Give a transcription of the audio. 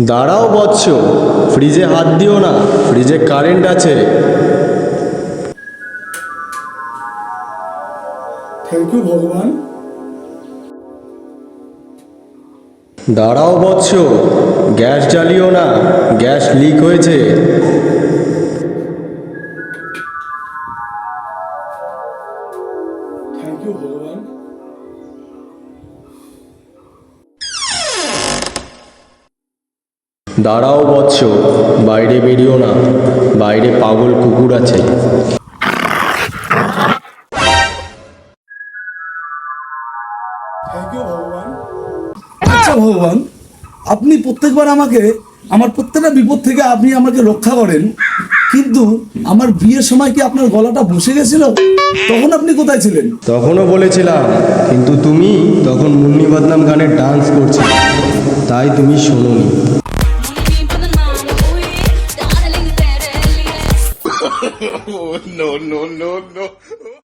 দাঁড়াও বৎস ফ্রিজে হাত দিও না ফ্রিজে কারেন্ট আছে। থ্যাংক ইউ ভগবান। দাঁড়াও বৎস গ্যাস জ্বালিও না গ্যাস লিক হয়েছে। থ্যাংক ইউ ভগবান। দাঁড়াও বৎস বাইরে বেরিও না বাইরে পাগল কুকুর আছে। ভগবান। আচ্ছা ভগবান আপনি প্রত্যেকবার আমাকে আমার প্রত্যেকটা বিপদ থেকে আপনি আমাকে রক্ষা করেন কিন্তু আমার বিয়ের সময় কি আপনার গলাটা বসে গেছিল? তখন আপনি কোথায় ছিলেন? তখনও বলেছিলাম কিন্তু তুমি তখন মুন্নি বদনাম গানের ডান্স করছিলে তাই তুমি শোনোনি। no, no, no, no.